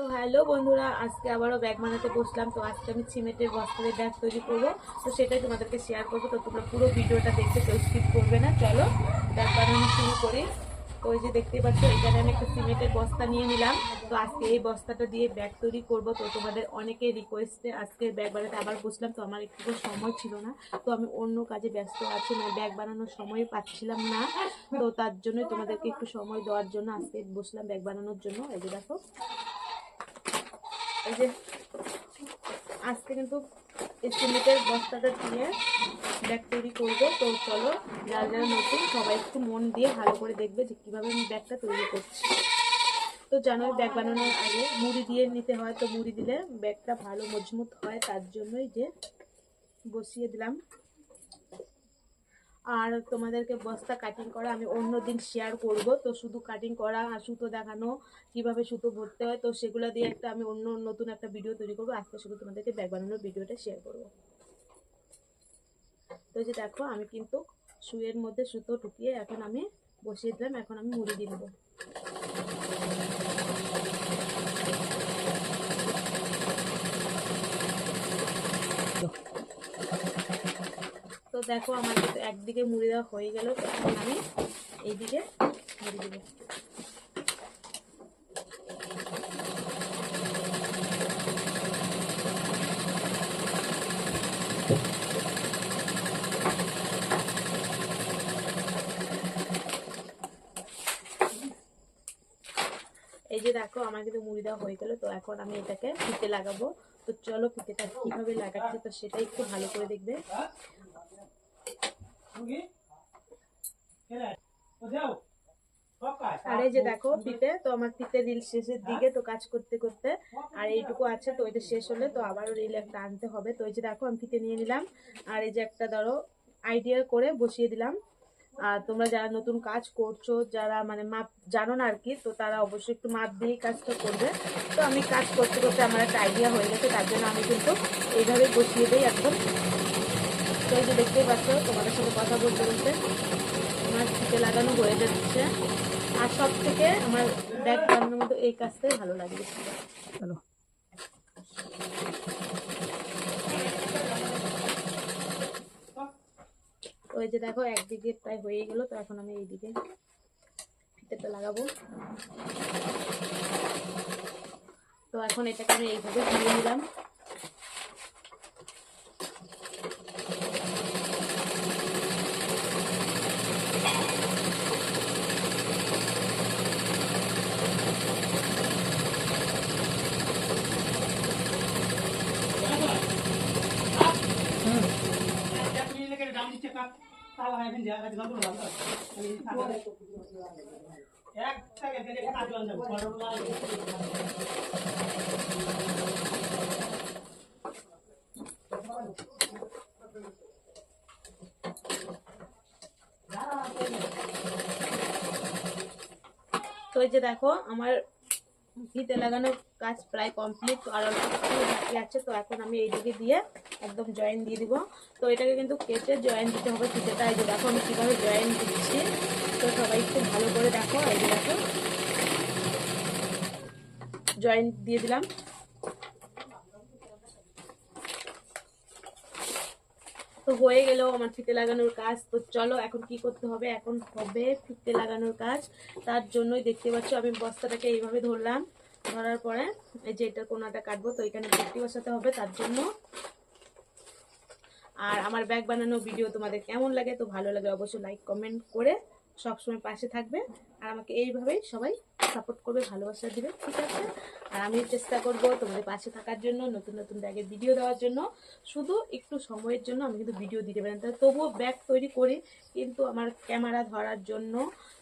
তো হ্যালো বন্ধুরা, আজকে আবারও ব্যাগ বানাতে বসলাম। তো আজকে আমি সিমেন্টের বস্তাদের ব্যাগ তৈরি করব। তো সেটাই তোমাদেরকে শেয়ার করব। তো তোমরা পুরো ভিডিওটা দেখতে কেউ স্কিপ করবে না। চলো, ব্যাগ বানানো শুরু করি। তো ওই যে দেখতেই পাচ্ছ, এখানে আমি একটা সিমেন্টের বস্তা নিয়ে নিলাম। তো আজকে এই বস্তাটা দিয়ে ব্যাগ তৈরি করব। তো তোমাদের অনেকে রিকোয়েস্টে আজকে ব্যাগ বানাতে আবার বসলাম। তো আমার একটু সময় ছিল না। তো আমি অন্য কাজে ব্যস্ত আছি মানে ব্যাগ বানানোর সময় পাচ্ছিলাম না। তো তার জন্যই তোমাদেরকে একটু সময় দেওয়ার জন্য আজকে বসলাম ব্যাগ বানানোর জন্য। এই দেখো এই যে আজকে কিন্তু সিমেন্টের বস্তাটা দিয়ে ব্যাগ তৈরি করব। তো চলো, যারা যারা নতুন, সবাই একটু মন দিয়ে ভালো করে দেখবে যে কীভাবে আমি ব্যাগটা তৈরি করছি। তো জানো ব্যাগ বানানোর আগে মুড়ি দিয়ে নিতে হয়, তো মুড়ি দিলে ব্যাগটা ভালো মজবুত হয়, তার জন্যই যে বসিয়ে দিলাম। আর তোমাদেরকে বস্তা কাটিং করা আমি অন্য দিন শেয়ার করব। তো শুধু কাটিং করা আর সুতো দেখানো, কীভাবে সুতো ভরতে হয়, তো সেগুলো দিয়ে একটা আমি অন্য নতুন একটা ভিডিও তৈরি করব। আজকে শুধু তোমাদেরকে ব্যাগ বানানোর ভিডিওটা শেয়ার করব। তো যে দেখো, আমি কিন্তু শুয়ের মধ্যে সুতো ঢুকিয়ে এখন আমি বসিয়ে দিলাম, এখন আমি মুড়ি দিয়ে নেব দেখো, আমার কিন্তু একদিকে মুড়ি দেওয়া হয়ে গেল আমি এইদিকে মুড়ি দেবো। এই যে দেখো, আমার কিন্তু মুড়ি দেওয়া হয়ে গেল, তো এখন আমি এটাকে ফিতে লাগাবো। তো চলো ফিতেটা কীভাবে লাগাচ্ছি, তো সেটাই একটু ভালো করে দেখবে। আর এই যে দেখো ফিতে তো আমার ফিতে রিল শেষের দিকে তো কাজ করতে করতে। আর এইটুকু আছে তো এটা শেষ হলে তো আবারও রিল একটা আনতে হবে। তো এই যে দেখো আমি ফিতে নিয়ে নিলাম। আর এই যে একটা ধরো আইডিয়া করে বসিয়ে দিলাম। আর তোমরা যারা নতুন কাজ করছ যারা মানে মাপ জানো না আর কি তো তারা অবশ্যই একটু মাপ দিয়েই কাজটা করবে। তো আমি কাজ করতে করতে আমার একটা আইডিয়া হয়ে গেছে তার জন্য আমি কিন্তু এইভাবে বসিয়ে দিই একদম তো এই যে দেখতেই পাচ্ছ তোমাদের সাথে কথা বলতে বলতে আমার ফিতে লাগানো হয়ে যাচ্ছে। আর সব থেকে আমার ব্যাগ বানানোর মতো এই কাজটাই ভালো লাগে। চলো। ওই যে দেখো একদিকে প্রায় হয়ে গেল তো এখন আমি এইদিকে ফিতেটা লাগাবো। তো এখন এটাকে আমি এইভাবে ঘুরিয়ে নিলাম। তো যে দেখো আমার ফিতে লাগানোর কাজ প্রায় কমপ্লিট আর অল্প বাকি আছে, তো এখন আমি এইদিকে দিয়ে একদম জয়েন দিয়ে দিব। তো এটাকে কিন্তু কেটে জয়েন দিতে হবে ফিতেটা এই যে দেখো আমি কীভাবে জয়েন দিচ্ছি। তো সবাই একটু ভালো করে দেখো, এই যে দেখো। জয়েন দিয়ে দিলাম। তো হয়ে গেল আমার ফিতে লাগানোর কাজ। তো চলো, এখন কি করতে হবে? এখন হবে ফিতে লাগানোর কাজ। তার জন্যই দেখতে পাচ্ছ, আমি বস্তাটাকে এইভাবে ধরলাম। ধরার পরে এই যে এটার কোনাটা কাটবো, তো এখানে ভর্তি বসাতে হবে তার জন্য। আর আমার ব্যাগ বানানো ভিডিও তোমাদের কেমন লাগে, তো ভালো লাগে অবশ্যই লাইক কমেন্ট করে সবসময় পাশে থাকবে আর আমাকে এইভাবেই সবাই সাপোর্ট করবে, ভালোবাসা দিবে, ঠিক আছে? আর আমি চেষ্টা করব তোমাদের পাশে থাকার জন্য, নতুন নতুন ব্যাগের ভিডিও দেওয়ার জন্য। শুধু একটু সময়ের জন্য আমি কিন্তু ভিডিও দিতে পারি না। তবুও ব্যাগ তৈরি করি, কিন্তু আমার ক্যামেরা ধরার জন্য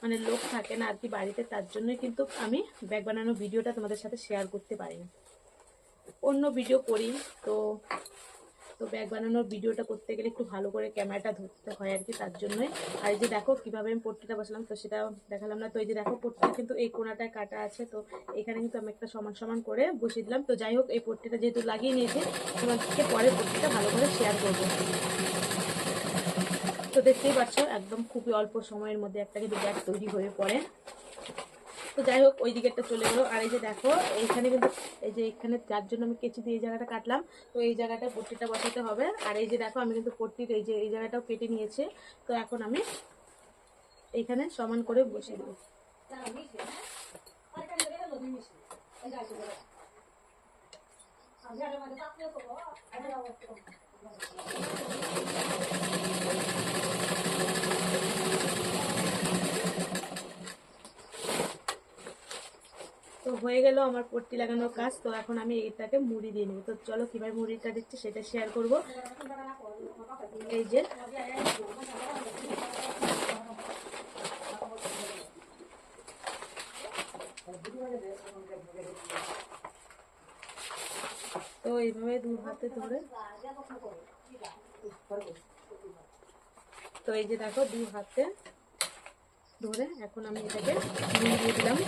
মানে লোক থাকে না আর কি বাড়িতে, তার জন্যই কিন্তু আমি ব্যাগ বানানোর ভিডিওটা তোমাদের সাথে শেয়ার করতে পারি অন্য ভিডিও করি, তো তো ব্যাগ বানানোর ভিডিওটা করতে গেলে একটু ভালো করে ক্যামেরাটা ধরতে হয় আর কি, তার জন্যই। আর এই যে দেখো কীভাবে আমি পট্টিটা বসালাম, তো সেটা দেখালাম না। তো এই যে দেখো পট্টিটা কিন্তু এই কোনাটায় কাটা আছে, তো এখানে কিন্তু আমি একটা সমান সমান করে বসিয়ে দিলাম। তো যাই হোক, এই পট্টিটা যেহেতু লাগিয়ে নিয়েছি তোমাদেরকে পরে পট্টিটা ভালো করে শেয়ার করব। তো দেখতেই পাচ্ছ, একদম খুবই অল্প সময়ের মধ্যে একটা কিন্তু ব্যাগ তৈরি হয়ে পড়ে। তো যাই হোক ওই দিকেরটা চলে গেলো আর এই যে দেখো, এইখানে কিন্তু, এই যে এখানে যার জন্য আমি কেচি দিয়ে এই জায়গাটা কাটলাম, তো এই জায়গাটা পট্টিটা বসাতে হবে। আর এই যে দেখো, আমি কিন্তু পট্টির এই যে, এই জায়গাটাও কেটে নিয়েছি। তো এখন আমি এইখানে সমান করে বসিয়ে দেবো। তো হয়ে গেল আমার পট্টি লাগানোর কাজ, তো এখন আমি এটাকে মুড়ি দিয়ে নেব। তো চলো কীভাবে মুড়িটা দিচ্ছি সেটা শেয়ার করব। এই যে। তো এইভাবে দু হাতে ধরে। তো এই যে দেখো, দু হাতে ধরে এখন আমি এটাকে মুড়ি দিয়ে দিলাম।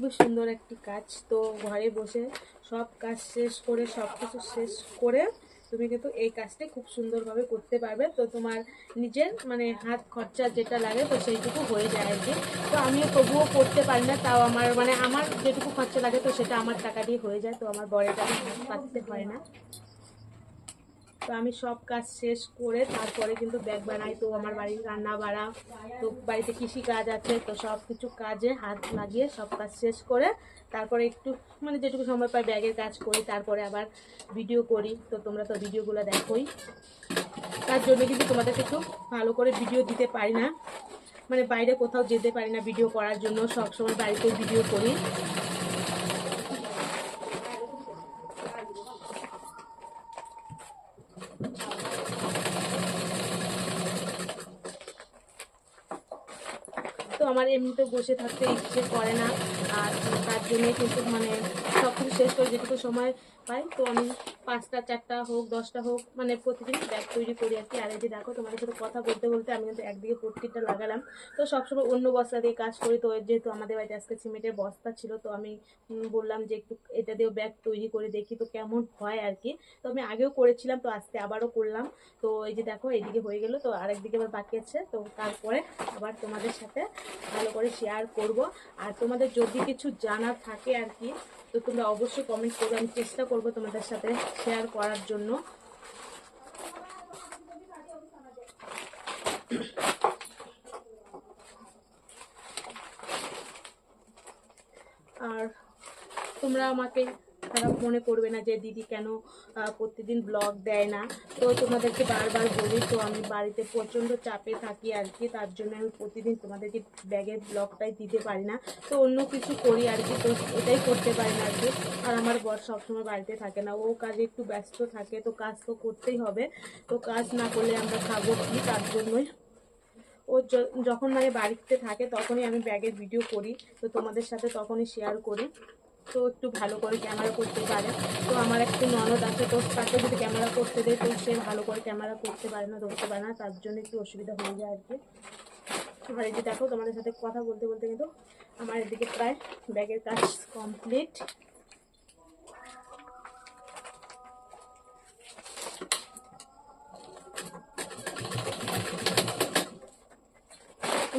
খুবই সুন্দর একটি কাজ। তো ঘরে বসে সব কাজ শেষ করে সব কিছু শেষ করে তুমি কিন্তু এই কাজটা খুব সুন্দরভাবে করতে পারবে। তো তোমার নিজের মানে হাত খরচা যেটা লাগে তো সেইটুকু হয়ে যায় আর কি। তো আমিও তবুও করতে পারি না, তাও আমার মানে আমার যেটুকু খরচা লাগে তো সেটা আমার টাকা দিয়ে হয়ে যায়। তো আমার বরের টাকা পাততে হয় না। তো আমি সব কাজ শেষ করে তারপরে কিন্তু ব্যাগ বানাই। তো আমার বাড়ির রান্না বাড়া তো বাড়িতে কৃষি কাজ আছে, তো সব কিছু কাজে হাত লাগিয়ে সব কাজ শেষ করে তারপরে একটু মানে যেটুকু সময় পাই ব্যাগের কাজ করি, তারপরে আবার ভিডিও করি। তো তোমরা তো ভিডিওগুলো দেখোই। তার জন্য কিন্তু তোমাদেরকে একটু ভালো করে ভিডিও দিতে পারি না। মানে বাইরে কোথাও যেতে পারি না ভিডিও করার জন্য। সবসময় বাড়িতে ভিডিও করি। আমার এমনিতে বসে থাকতে ইচ্ছে করে না। আর তার জন্যে কিন্তু মানে সব কিছু শেষ করে যেটুকু সময় পাই, তো আমি পাঁচটা, চারটা হোক, দশটা হোক মানে প্রতিদিন ব্যাগ তৈরি করি আর কি। আর এই যে দেখো, তোমাদের সাথে কথা বলতে বলতে আমি কিন্তু একদিকে পট্টিটা লাগালাম। তো সবসময় অন্য বস্তা দিয়ে কাজ করি। তো যেহেতু আমাদের বাড়িতে আজকে সিমেন্টের বস্তা ছিল, তো আমি বললাম যে একটু এটা দিয়েও ব্যাগ তৈরি করে দেখি। তো কেমন হয় আর কি। তো আমি আগেও করেছিলাম, তো আজকে আবারও করলাম। তো এই যে দেখো, এইদিকে হয়ে গেল। তো আরেকদিকে আবার বাকি আছে। তো তারপরে আবার তোমাদের সাথে ভালো করে শেয়ার করব। আর তোমাদের যদি কিছু জানার থাকে আর কি, তো তোমরা অবশ্যই কমেন্ট করবে। আমি চেষ্টা করব তোমাদের সাথে শেয়ার করার জন্য। আর তোমরা আমাকে খারাপ মনে করবে না যে দিদি কেন প্রতিদিন ব্লগ দেয় না। তো তোমাদেরকে বারবার বলি, তো আমি বাড়িতে প্রচণ্ড চাপে থাকি আর কি, তার জন্য আমি প্রতিদিন তোমাদেরকে ব্যাগের ব্লগটাই দিতে পারি না। তো অন্য কিছু করি আর কি, তো এটাই করতে পারি না আর কি। আর আমার বর সবসময় বাড়িতে থাকে না, ও কাজে একটু ব্যস্ত থাকে, তো কাজ তো করতেই হবে। তো কাজ না করলে আমরা খাব কি তার জন্যই। ও যখন মানে বাড়িতে থাকে তখনই আমি ব্যাগের ভিডিও করি, তো তোমাদের সাথে তখনই শেয়ার করি। তো একটু ভালো করে ক্যামেরা করতে পারে। তো আমার একটু ননদ আছে, তো তাকে যদি ক্যামেরা করতে দেয়, তো সে ভালো করে ক্যামেরা করতে পারে না, ধরতে পারে না, তার জন্য একটু অসুবিধা হয়ে যায় আর কি আর এই যে দেখো, তোমাদের সাথে কথা বলতে বলতে কিন্তু আমার এদিকে প্রায় ব্যাগের কাজ কমপ্লিট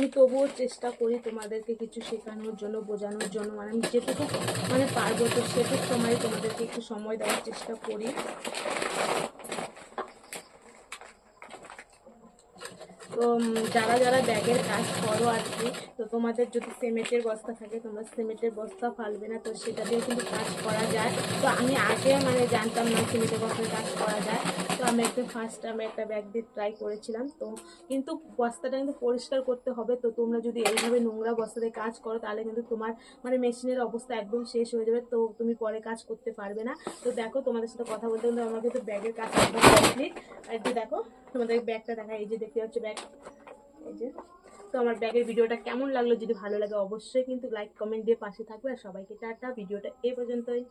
আমি তবুও চেষ্টা করি তোমাদেরকে কিছু শেখানোর জন্য, বোঝানোর জন্য। মানে আমি যেটুকু মানে পারব তো সেটুকু সময় তোমাদেরকে একটু সময় দেওয়ার চেষ্টা করি। তো যারা যারা ব্যাগের কাজ করো আর কি, তো তোমাদের যদি সিমেন্টের বস্তা থাকে, তোমরা সিমেন্টের বস্তা ফালবে না, তো সেটা দিয়ে কিন্তু কাজ করা যায়। তো আমি আগে মানে জানতাম না সিমেন্টের বস্তায় কাজ করা যায়, তো আমি একটু ফার্স্ট আমি একটা ব্যাগ দিয়ে ট্রাই করেছিলাম, তো কিন্তু বস্তাটা কিন্তু পরিষ্কার করতে হবে, তো তোমরা যদি এইভাবে নোংরা বস্তাতে কাজ করো, তাহলে কিন্তু তোমার মানে মেশিনের অবস্থা একদম শেষ হয়ে যাবে, তো তুমি পরে কাজ করতে পারবে না। তো দেখো তোমাদের সাথে কথা বলতে বলতে আমার কিন্তু ব্যাগের কাজ একদম কমপ্লিট আর দেখো তোমাদের ব্যাগটা দেখা, এই যে দেখতে পাচ্ছ ব্যাগ তো আমার ব্যাগের ভিডিওটা কেমন লাগল যদি ভালো লাগে অবশ্যই কিন্তু লাইক কমেন্ট দিয়ে পাশে থাকবে। আর সবাইকে টাটা, ভিডিওটা এ পর্যন্তই।